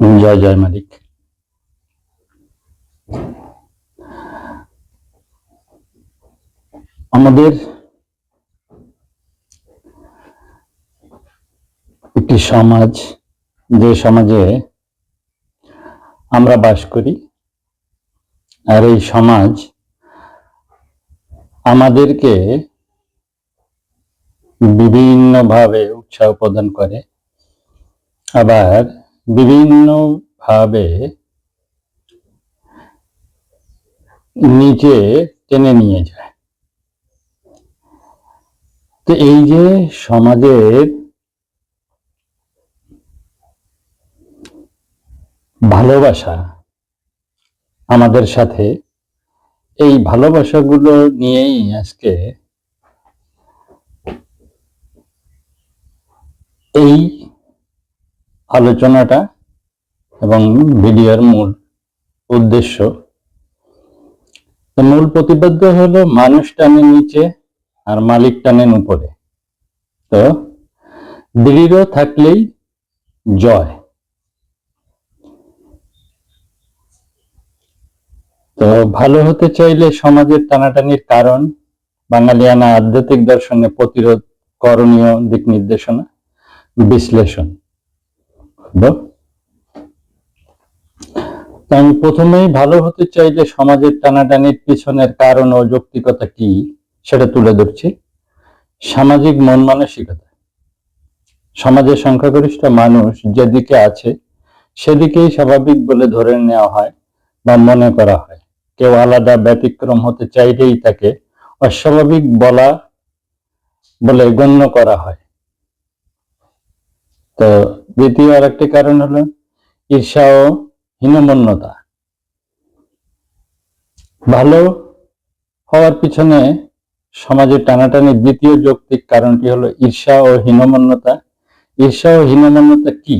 জয় জয় মালিক। আমাদের একটি সমাজ, যে সমাজে আমরা বাস করি, আর এই সমাজ আমাদেরকে বিভিন্নভাবে উৎসাহ প্রদান করে। আবার বিভিন্নভাবে নিচে টেনে নিয়ে যায়। তো এই যে সমাজের ভালোবাসা আমাদের সাথে, এই ভালোবাসাগুলো নিয়েই আজকে এই আলোচনাটা এবং ভিডিওর মূল উদ্দেশ্য। মূল প্রতিপাদ্য হলো, মানুষ টানেন নিচে আর মালিক টানেন উপরে। তো দৃঢ় থাকলেই জয়। তো ভালো হতে চাইলে সমাজের টানাটানির কারণ, বাঙালিয়ানা আধ্যাত্মিক দর্শনে প্রতিরোধ করণীয় দিক নির্দেশনা, বিশ্লেষণ। আমি প্রথমেই ভালো হতে চাইলে সমাজের টানাটানির পিছনের কারণ ও যৌক্তিকতা কি, সেটা তুলে ধরছি। সামাজিক মন মানসিকতা। সমাজের সংখ্যাগরিষ্ঠ মানুষ যেদিকে আছে, সেদিকেই স্বাভাবিক বলে ধরে নেওয়া হয় বা মনে করা হয়। কেউ আলাদা ব্যতিক্রম হতে চাইলেই তাকে অস্বাভাবিক বলা বলে গণ্য করা হয়। তো দ্বিতীয় আরেকটি কারণ হলো ঈর্ষা ও হীনমন্যতা। ভালো হওয়ার পিছনে সমাজের টানাটানির দ্বিতীয় যৌক্তিক কারণটি হলো ঈর্ষা ও হীনমন্যতা। ঈর্ষা ও হীনমন্যতা কি?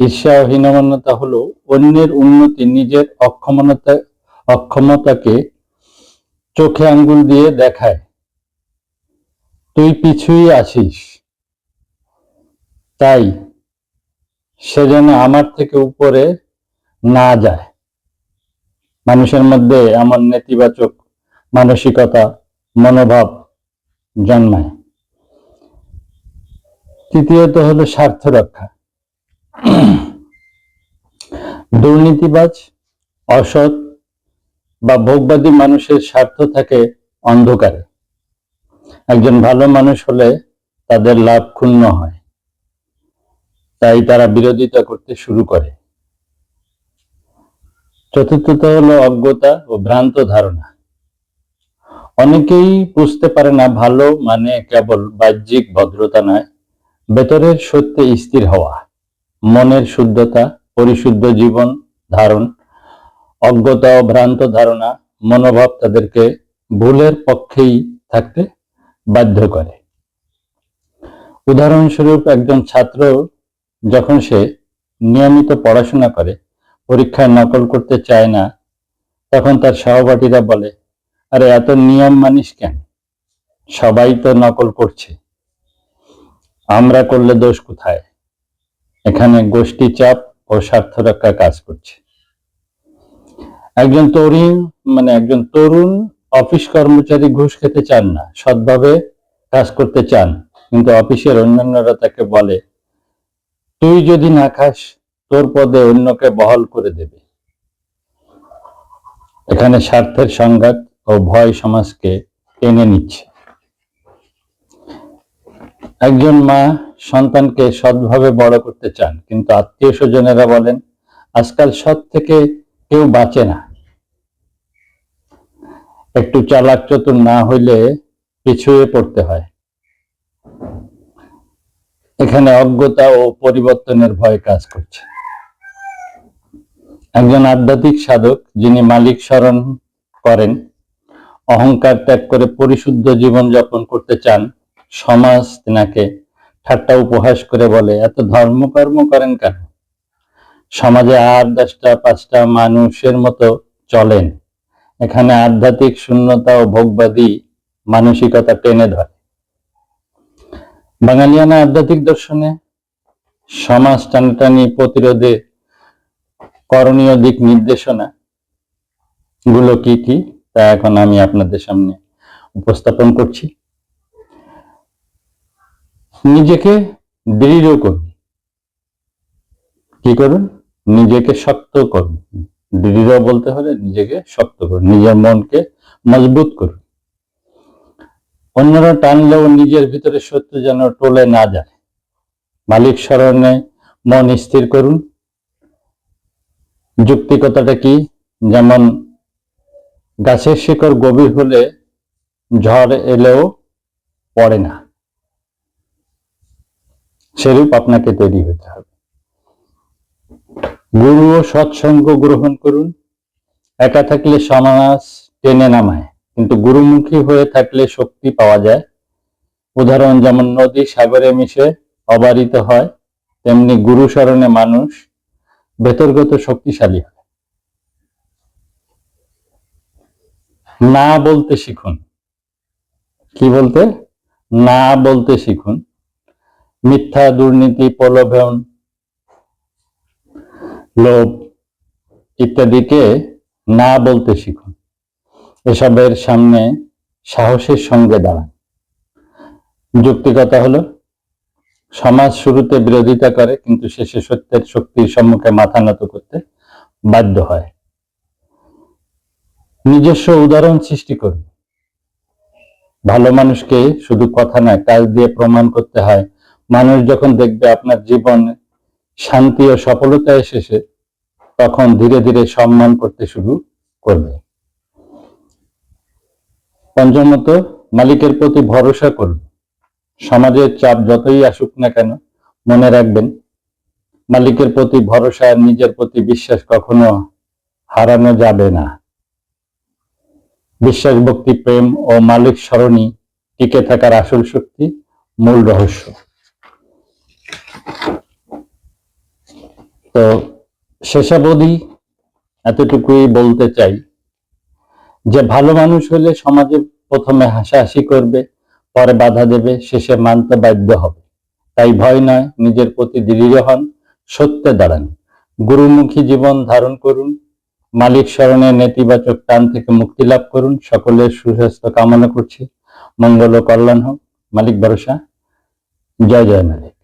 ঈর্ষা ও হীনমন্যতা হলো অন্যের উন্নতি, নিজের অক্ষমতা, অক্ষমতাকে চোখে আঙ্গুল দিয়ে দেখায়। তুই পিছুই আসিস। তাই সে যেন আমার থেকে উপরে না যায়। মানুষের মধ্যে এমন নেতিবাচক মানসিকতা, মনোভাব জন্মায়। তৃতীয়ত হলো স্বার্থ রক্ষা। দুর্নীতিবাজ, অসৎ বা ভোগবাদী মানুষের স্বার্থ থাকে অন্ধকারে। একজন ভালো মানুষ হলে তাদের লাভ ক্ষুণ্ণ হয়। তাই তারা বিরোধিতা করতে শুরু করে। চতুর্থত হলো অজ্ঞতা ও ভ্রান্ত ধারণা। অনেকেই বুঝতে পারে না ভালো মানে কেবল বাহ্যিক ভদ্রতা নয়, ভেতরের সত্যে স্থির হওয়া, মনের শুদ্ধতা, পরিশুদ্ধ জীবন ধারণ, অজ্ঞতা ও ভ্রান্ত ধারণা, মনোভাব তাদেরকে ভুলের পক্ষেই থাকতে বাধ্য করে। উদাহরণস্বরূপ একজন ছাত্র যখন সে নিয়মিত পড়াশোনা করে, পরীক্ষায় নকল করতে চায় না, তখন তার সহপাঠীরা বলে, আরে, এত নিয়ম মানিস কেন? সবাই তো নকল করছে। আমরা করলে দোষ কোথায়? এখানে গোষ্ঠী চাপ ও স্বার্থ রক্ষা কাজ করছে। একজন তরুণ মানে একজন তরুণ অফিস কর্মচারী ঘুষ খেতে চান না, সৎভাবে কাজ করতে চান, কিন্তু অফিসের অন্যান্যরা তাকে বলে তুই যদি না খাস, তোর পদে অন্যকে বহল করে দেবে। এখানে স্বার্থের সংঘাত ও ভয় সমাজকে টেনে নিচ্ছে। একজন মা সন্তানকে সৎভাবে বড় করতে চান, কিন্তু আত্মীয় স্বজনেরা বলেন, আজকাল সৎ থেকে কেউ বাঁচে না। একটু চালাক চতুর না হইলে পিছুয়ে পড়তে হয়। এখানে অজ্ঞতা ও পরিবর্তনের ভয় কাজ করছে। একজন আধ্যাত্মিক সাধক যিনি মালিক স্মরণ করেন, অহংকার ত্যাগ করে পরিশুদ্ধ জীবন যাপন করতে চান, সমাজ তেনাকে ঠাট্টা উপহাস করে বলে, এত ধর্মকর্ম করেন কেন? সমাজে আর দশটা পাঁচটা মানুষের মতো চলেন। এখানে আধ্যাত্মিক শূন্যতা ও ভোগবাদী মানসিকতা টেনে ধরে। বাঙালিয়ানা আধ্যাত্মিক দর্শনে সমাজ টানাটানি প্রতিরোধে করণীয় দিক নির্দেশনা গুলো কি কি, তা এখন আমি আপনাদের সামনে উপস্থাপন করছি। নিজেকে দৃঢ় করুন। কি করুন? নিজেকে শক্ত করুন। দৃঢ় বলতে হলে নিজেকে শক্ত করুন। নিজের মনকে মজবুত করুন। অন্যরা টানলেও নিজের ভিতরে সত্য যেন টলে না যায়। মালিক স্মরণে মন স্থির করুন। যুক্তিকতাটা কি? যেমন গাছের শিকড় গভীর হলে ঝড় এলেও পড়ে না। সেরূপ আপনাকে তৈরি হতে হবে। গুরু ও সৎসঙ্গ গ্রহণ করুন। একা থাকলে সমাজ টেনে নামায়। কিন্তু গুরুমুখী হয়ে থাকলে শক্তি পাওয়া যায়। উদাহরণ, যেমন নদী সাগরে মিশে অবারিত হয়, তেমনি গুরু স্মরণে মানুষ ভেতরগত শক্তিশালী হয়। না বলতে শিখুন। কি বলতে? না বলতে শিখুন। মিথ্যা, দুর্নীতি, প্রলোভন, লোভ ইত্যাদিকে না বলতে শিখুন। এসবের সামনে সাহসের সঙ্গে দাঁড়ান। যুক্তিকতা হলো, সমাজ শুরুতে বিরোধিতা করে, কিন্তু শেষে সত্যের শক্তির সম্মুখে মাথা নত করতে বাধ্য হয়। নিজস্ব উদাহরণ সৃষ্টি করুন। ভালো মানুষকে শুধু কথা নয়, কাজ দিয়ে প্রমাণ করতে হয়। মানুষ যখন দেখবে আপনার জীবন শান্তি ও সফলতা এসেছে, তখন ধীরে ধীরে সম্মান করতে শুরু করবে। পঞ্চমত মালিকের প্রতি ভরসা করুন। সমাজের চাপ যতই আসুক না কেন, মনে রাখবেন, মালিকের প্রতি ভরসা নিজের প্রতি বিশ্বাস কখনো হারানো যাবে না। বিশ্বাস, ভক্তি, প্রেম ও মালিক স্মরণী টিকে থাকার আসল শক্তি মূল রহস্য। তো শেষাবধি এতটুকুই বলতে চাই যে ভালো মানুষ হলে সমাজে প্রথমে হাসাহাসি করবে, পরে বাধা দেবে, শেষে মানতে বাধ্য হবে। তাই ভয় নয়, নিজের প্রতি দৃঢ় হন, সত্যে দাঁড়ান। গুরুমুখী জীবন ধারণ করুন, মালিক স্মরণে নেতিবাচক টান থেকে মুক্তি লাভ করুন। সকলের সুস্বাস্থ্য কামনা করছি। মঙ্গল ও কল্যাণ হোক। মালিক ভরসা। জয় জয় মালিক।